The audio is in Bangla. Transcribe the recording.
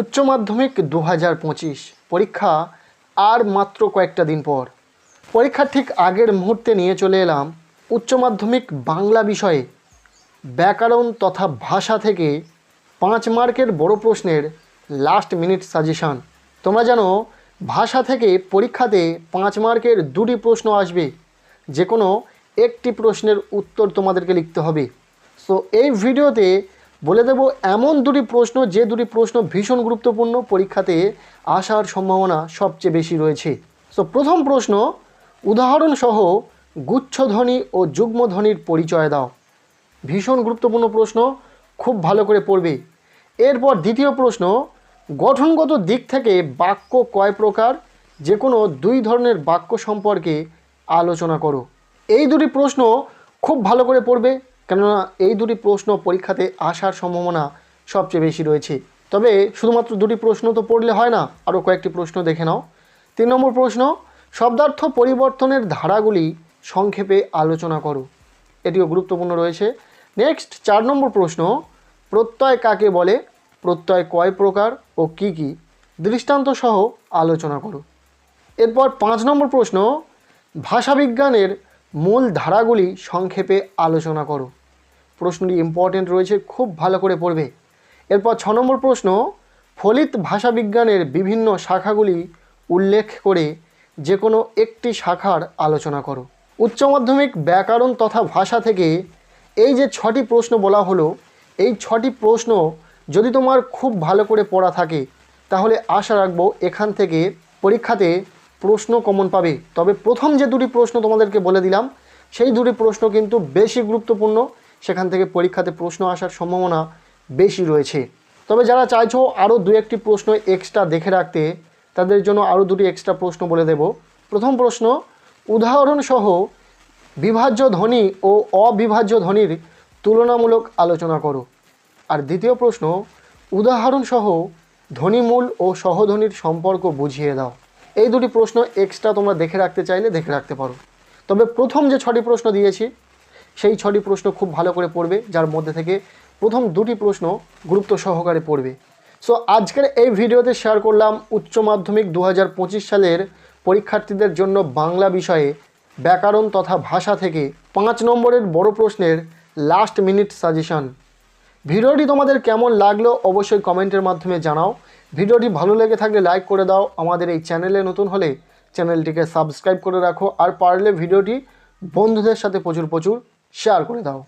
উচ্চ মাধ্যমিক দু হাজার পঁচিশ, পরীক্ষা আর মাত্র কয়েকটা দিন পর। পরীক্ষার ঠিক আগের মুহূর্তে নিয়ে চলে এলাম উচ্চ মাধ্যমিক বাংলা বিষয়ে। ব্যাকরণ তথা ভাষা থেকে পাঁচ মার্কের বড় প্রশ্নের লাস্ট মিনিট সাজেশান তোমরা জানো, ভাষা থেকে পরীক্ষাতে পাঁচ মার্কের দুটি প্রশ্ন আসবে। যে কোনো একটি প্রশ্নের উত্তর তোমাদেরকে লিখতে হবে। সো এই ভিডিওতে বলে দেব, এমন দুটি প্রশ্ন, যে দুটি প্রশ্ন ভীষণ গুরুত্বপূর্ণ, পরীক্ষাতে আসার সম্ভাবনা সবচেয়ে বেশি রয়েছে। সো প্রথম প্রশ্ন, উদাহরণসহ গুচ্ছধ্বনি ও যুগ্মধ্বনির পরিচয় দাও। ভীষণ গুরুত্বপূর্ণ প্রশ্ন, খুব ভালো করে পড়বে। এরপর দ্বিতীয় প্রশ্ন, গঠনগত দিক থেকে বাক্য কয় প্রকার? যে কোনো দুই ধরনের বাক্য সম্পর্কে আলোচনা করো। এই দুটি প্রশ্ন খুব ভালো করে পড়বে কেননা এই দুটি প্রশ্ন পরীক্ষাতে আসার সম্ভাবনা সবচেয়ে বেশি রয়েছে। তবে শুধুমাত্র দুটি প্রশ্ন তো পড়লে হয় না, আরও কয়েকটি প্রশ্ন দেখে নাও। তিন নম্বর প্রশ্ন, শব্দার্থ পরিবর্তনের ধারাগুলি সংক্ষেপে আলোচনা করো। এটিও গুরুত্বপূর্ণ রয়েছে। নেক্সট, চার নম্বর প্রশ্ন, প্রত্যয় কাকে বলে, প্রত্যয় কয় প্রকার ও কি কি? দৃষ্টান্ত সহ আলোচনা করো। এরপর পাঁচ নম্বর প্রশ্ন, ভাষাবিজ্ঞানের মূল ধারাগুলি সংক্ষেপে আলোচনা করো। প্রশ্নটি ইম্পর্টেন্ট রয়েছে, খুব ভালো করে পড়বে। এরপর ছ নম্বর প্রশ্ন, ফলিত ভাষাবিজ্ঞানের বিভিন্ন শাখাগুলি উল্লেখ করে যে কোনো একটি শাখার আলোচনা করো। উচ্চ মাধ্যমিক, ব্যাকরণ তথা ভাষা থেকে এই যে ছটি প্রশ্ন বলা হলো, এই ছটি প্রশ্ন যদি তোমার খুব ভালো করে পড়া থাকে, তাহলে আশা রাখব এখান থেকে পরীক্ষাতে প্রশ্ন কমন পাবে। তবে প্রথম যে দুটি প্রশ্ন তোমাদেরকে বলে দিলাম, সেই দুটি প্রশ্ন কিন্তু বেশি গুরুত্বপূর্ণ। সেখান থেকে পরীক্ষাতে প্রশ্ন আসার সম্ভাবনা বেশি রয়েছে। তবে যারা চাইছো আরও দু একটি প্রশ্ন এক্সট্রা দেখে রাখতে, তাদের জন্য আরও দুটি এক্সট্রা প্রশ্ন বলে দেব। প্রথম প্রশ্ন, উদাহরণসহ বিভাজ্য ধ্বনি ও অবিভাজ্য ধ্বনির তুলনামূলক আলোচনা করো। আর দ্বিতীয় প্রশ্ন, উদাহরণসহ ধ্বনিমূল ও সহধ্বনির সম্পর্ক বুঝিয়ে দাও। এই দুটি প্রশ্ন এক্সট্রা তোমরা দেখে রাখতে চাইলে দেখে রাখতে পারো। তবে প্রথম যে ছটি প্রশ্ন দিয়েছি সেই ছটি প্রশ্ন খুব ভালো করে পড়বে, যার মধ্যে থেকে প্রথম দুটি প্রশ্ন গুরুত্ব সহকারে পড়বে। সো আজকের এই ভিডিওতে শেয়ার করলাম উচ্চ মাধ্যমিক দু হাজার পঁচিশ সালের পরীক্ষার্থীদের জন্য বাংলা বিষয়ে ব্যাকরণ তথা ভাষা থেকে পাঁচ নম্বরের বড় প্রশ্নের লাস্ট মিনিট সাজেশন ভিডিওটি তোমাদের কেমন লাগল অবশ্যই কমেন্টের মাধ্যমে জানাও। ভিডিওটি ভালো লেগে থাকলে লাইক করে দাও। আমাদের এই চ্যানেলে নতুন হলে চ্যানেলটিকে সাবস্ক্রাইব করে রাখো। আর পারলে ভিডিওটি বন্ধুদের সাথে প্রচুর প্রচুর শেয়ার করে দাও।